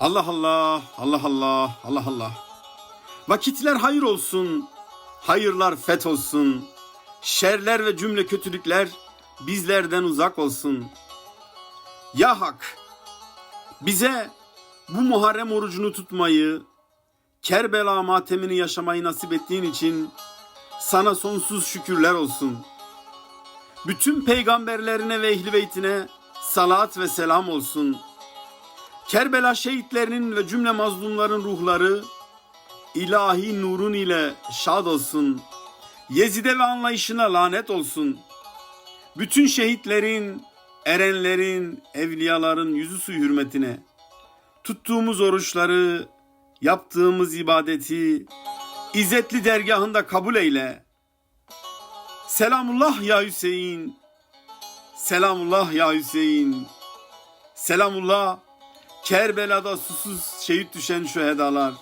Allah Allah, Allah Allah, Allah Allah. Vakitler hayır olsun, hayırlar fet olsun. Şerler ve cümle kötülükler bizlerden uzak olsun. Ya Hak, bize bu Muharrem orucunu tutmayı, Kerbela matemini yaşamayı nasip ettiğin için sana sonsuz şükürler olsun. Bütün peygamberlerine ve ehli beytine salat ve selam olsun. Kerbela şehitlerinin ve cümle mazlumların ruhları ilahi nurun ile şad olsun. Yezide ve anlayışına lanet olsun. Bütün şehitlerin, erenlerin, evliyaların yüzü suyu hürmetine tuttuğumuz oruçları, yaptığımız ibadeti İzzetli dergahında kabul eyle. Selamullah ya Hüseyin. Selamullah ya Hüseyin. Selamullah Kerbela'da susuz şehit düşen şühedalar.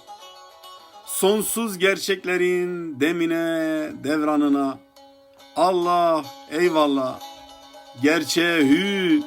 Sonsuz gerçeklerin demine, devranına. Allah eyvallah. Gerçeğe hü,